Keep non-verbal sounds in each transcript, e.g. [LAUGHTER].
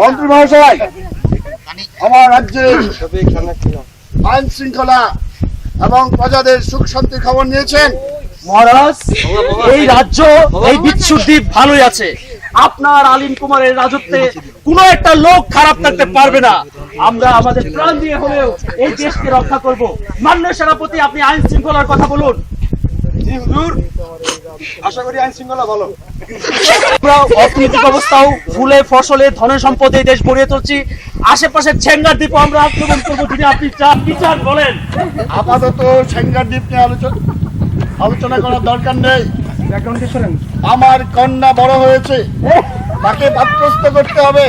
মন্ত্রী মহাশয় আমার রাজ্যের আইন শৃঙ্খলা এবং প্রজাদের সুখ শান্তির খবর নিয়েছেন। মহারাজ এই রাজ্য এই বিচ্ছুদ্বীপ ভালোই আছে। আপনার আলিম কুমারের রাজত্বে কোনো একটা লোক খারাপ থাকতে পারবে না। আমরা আমাদের প্রাণ দিয়ে হলেও এই দেশকে রক্ষা করব। মান্য সেনাপতি আপনি আইন শৃঙ্খলার কথা বলুন। আশা করি আইন শৃঙ্খলা ভালো। অর্থনৈতিক অবস্থাও ফুলে ফসলে ধন সম্পদে এই দেশ গড়িয়ে তুলছি। আশেপাশের ছেঙ্গার দ্বীপ আমরা আক্রমণ করব। যদি আপনি চান বিচার বলেন। আপাতত সেঙ্গার দ্বীপ নিয়ে আলোচনা আলোচনা করার দরকার নেই। আমার কন্যা বড় হয়েছে। তাকে পাত্রস্থ করতে হবে।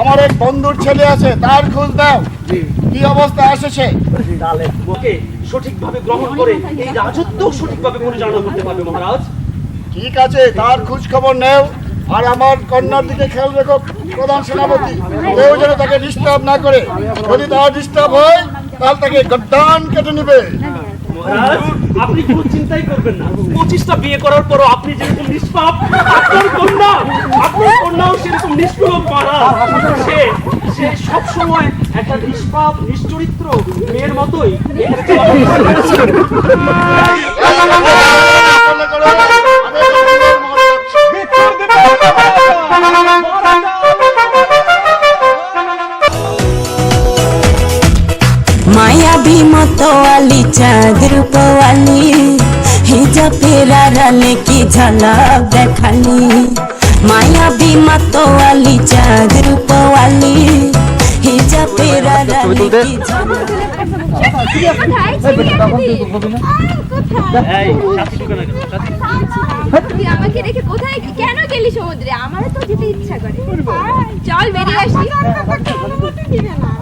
আমার এক বন্ধুর ছেলে আছে তার খোঁজ দাও। কি অবস্থা আসেছে তাহলে ওকে সঠিকভাবে গ্রহণ করে এই রাজত্ব সঠিকভাবে পরিচালনা করতে পারবে মহারাজ। ঠিক আছে তার খোঁজ খবর নেও। আর আমার কন্যার দিকে খেয়াল রেখো প্রধান সেনাপতি। কেউ যেন তাকে ডিস্টার্ব না করে। যদি তার ডিস্টার্ব হয় তাহলে তাকে গদ্দান কেটে নেবে। মহারাজ আপনি কোনো চিন্তাই করবেন না পঁচিশটা বিয়ে করার পরও আপনি যেরকম নিষ্পাপ আপনার কন্যা আপনার কন্যাও সেরকম নিষ্পাপ মহারাজ সে সে সবসময় একটা নিষ্পাপ নিশ্চরিত্র মেয়ের মতোই রূপওয়ালি হিজা পেরারালে কি ঝলক দেখালি মায়াবী মতোয়ালি চাঁদ রূপওয়ালি হিজা পেরারালে কি ঝলক আমাকে রেখে কোথায় কেন গেলি সমুদ্রে আমারও তো যেতে ইচ্ছা করে চল বেরিয়ে আসি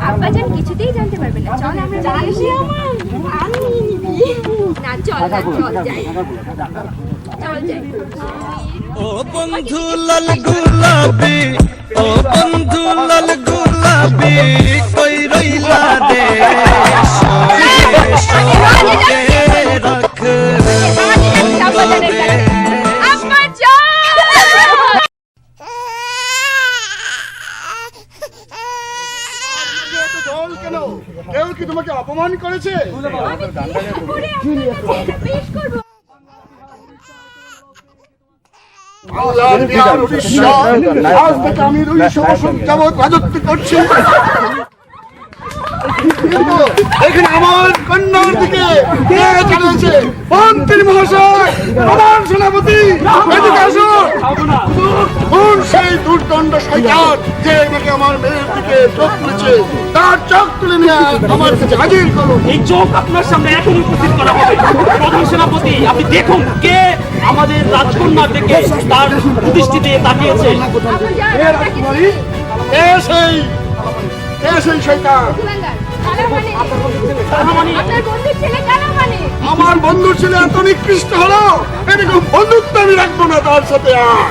আব্বা কিছুতেই জানতে পারবে না চল আমরা বেরিয়ে আসি না চল ও বন্ধু লাল গুলাবি ও কেউ কি তোমাকে অপমান করেছে? আজ থেকে আমি দুইশো বছর যাবৎ রাজত্ব করছি। এখানে আমার কন্যার দিকে কে চালিয়েছে মন্ত্রী মহাশয় প্রধান সেনাপতি এদিকে আসুন সেই দুর্দণ্ড শয়তান যে নাকি আমার মেয়ের দিকে চোখ তুলেছে তার চোখ তুলে নিয়ে আমার কাছে হাজির করুন। এই চোখ আপনার সামনে এখন উপস্থিত করা হবে। প্রধান সেনাপতি আপনি দেখুন কে আমাদের রাজকন্যার দিকে তার প্রতিষ্ঠিতে তাকিয়েছে। কে সেই কে সেই শয়তান। আমার বন্ধুর ছেলে এত নিকৃষ্ট হলো এরকম বন্ধুত্ব আমি রাখব না তার সাথে আর।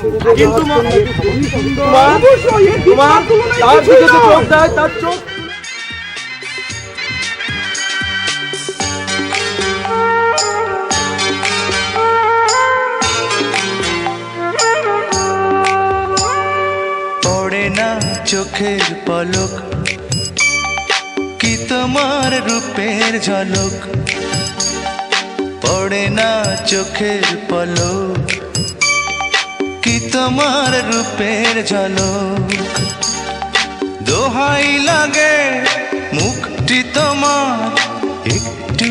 কিন্তু তোমার তার দিকে যে চোখ দেয়, তার চোখ। না চোখের পলক, কি তোমার রূপের ঝলক? পড়ে না চোখের পলক কি তোমার রূপের ঝলক? দোহাই লাগে, মুখটি তোমার, একটু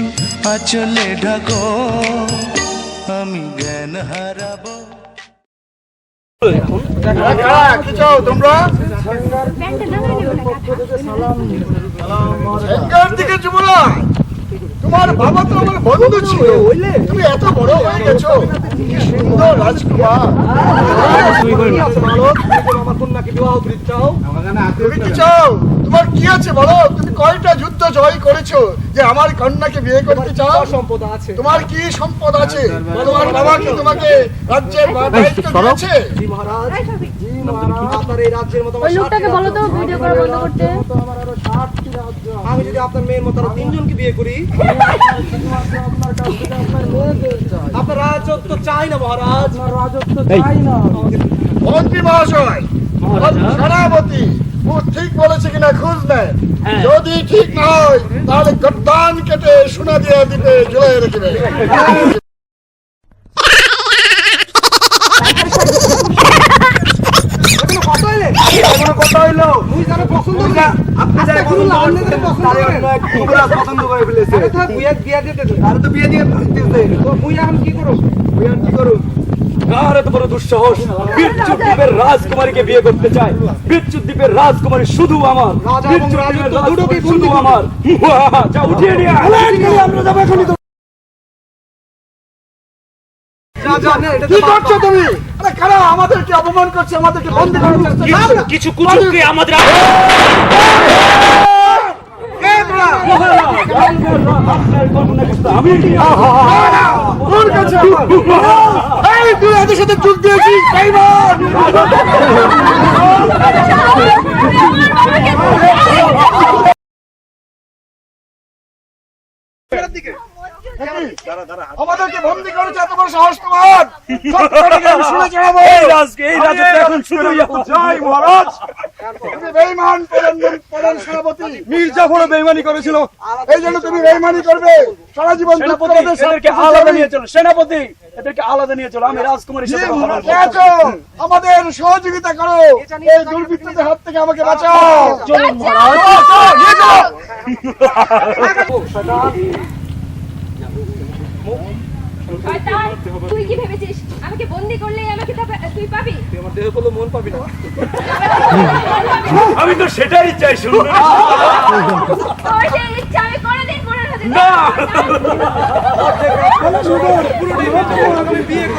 আচলে ঢাকো। আমি জ্ঞান হারাবো। কি তোমরা তোমার বাবা তো আমার বন্ধু ছিল। তুমি এত বড় হয়ে গেছো। কি সুন্দর রাজকুমার। তুমি কি চাও? তোমার কি আছে বলো? তুমি কয়টা যুদ্ধ জয় করেছ যে আমার কন্যাকে বিয়ে করতে চাও? সম্পদ আছে। তোমার কি সম্পদ আছে? তোমার বাবা কি তোমাকে রাজ্যের দায়িত্ব দিয়েছে? ওই লোকটাকে বলো তো ভিডিও করা বন্ধ করতে। আমি যদি আপনার মেয়ের মতো আরও তিনজনকে বিয়ে করি আপনার রাজত্ব চাই না মহারাজ। রাজত্ব চাই না মন্ত্রী মহাশয় সেনাপতি ও ঠিক বলেছে কিনা খোঁজ নেয়। হ্যাঁ। যদি ঠিক না হয় তাহলে গদ্দান কেটে সোনা দিয়ে দিতে জুড়ে রেখে কত হইল? তুই যারা পছন্দ করি। আপনি যারা পছন্দ করেন। পছন্দ করে ফেলেছে। আরে থাক। বিয়ে বিয়ে দিতে দে আরে তো বিয়ে দিয়ে দিতে তো মুই এখন কি করব? মুই এখন কি করব? বড় দুঃসাহস? বিচ্ছু দ্বীপের রাজকুমারীকে বিয়ে করতে চায়। বিচ্ছু দ্বীপের রাজকুমারী শুধু আমার। বিচ্ছু দ্বীপের রাজকুমারী শুধু আমার। যা উঠিয়ে নিয়ে আমরা যাব এখনই কি করছ তুমি? আরে কারা আমাদেরকে অপমান করছে আমাদেরকে বন্দি করার চেষ্টা করছে? কিছু কুচুককে আমাদের আমি তোর কাছে এই তুই এদের সাথে যুগ দিয়েছিস? বেঈমান! আমাদেরকে বন্দি করেছে এত বড় সাহস তোমার। শুনে জানাব এই রাজকে এই রাজত্ব এখন শুধুই জয় মহারাজ। তুমি বেঈমান প্রধান প্রধান সেনাপতি। মির্জাফরও বেইমানি করেছিল। এই জন্য তুমি বেঈমানি করবে। সারা জীবন দুঃখ সেনাপতি করবে, সব এদেরকে আলাদা নিয়ে চলো সেনাপতি এদেরকে আলাদা নিয়ে চলো। আমি রাজকুমারীর সাথে কথা বলব। কে আছো? আমাদের সহযোগিতা করো। এই দুর্বৃত্তদের হাত থেকে আমাকে বাঁচাও। চলুন চলো, নিয়ে যাও। শয়তান, তুই? কি ভেবেছিস? আমাকে বন্দি করলে আমাকে তুই পাবি? আমার দেহ করলে মন পাবি না। আমি তো সেটাই চাই শুনুন [LAUGHS] আমি পূরণ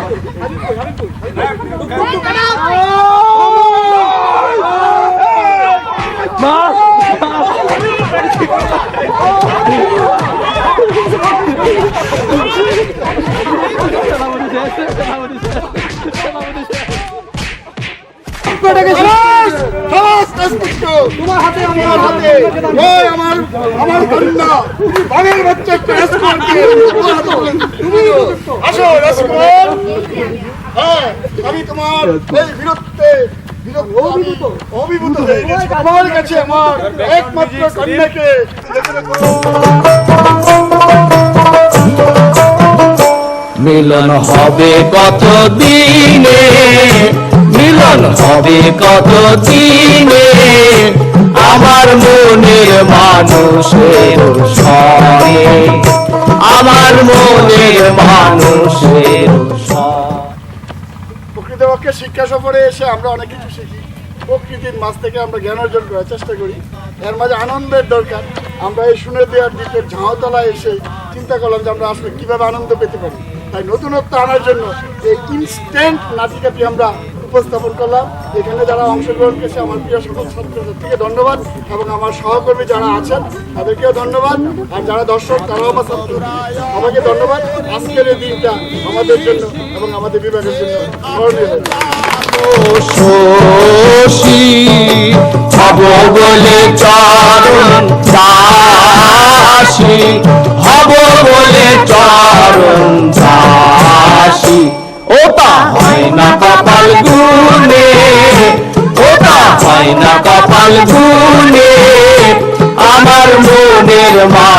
আমার হ্যাঁ মিলন হবে কত দিনে মিলন হবে কত দিনে আমার মনের মানুষের সনে আমার মনের মানুষের প্রকৃতপক্ষে শিক্ষা সফরে এসে আমরা অনেক কিছু শিখি। প্রকৃতির মাছ থেকে আমরা জ্ঞান অর্জন করার চেষ্টা করি। এর মাঝে আনন্দের দরকার। আমরা এই শুনে দেওয়ার দ্বীপের ঝাঁতলায় এসে চিন্তা করলাম যে আমরা আসলে কীভাবে আনন্দ পেতে পারি। তাই নতুনত্ব আনার জন্য এই ইনস্ট্যান্ট নাটিকাটি আমরা উপস্থাপন করলাম। এখানে যারা অংশগ্রহণ করেছে, আমার প্রিয় সকল ছাত্রছাত্রীকে ধন্যবাদ এবং আমার সহকর্মী যারা আছেন, তাদেরকেও ধন্যবাদ। আর যারা দর্শক, তারাও আমার ছাত্র। সবাইকে ধন্যবাদ। আজকের এই দিনটা আমাদের জন্য এবং আমাদের বিভাগের জন্য বলে চরণ দাসী হব বলে চরণ দাসী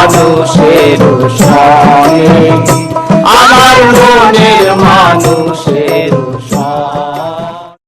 মানুষের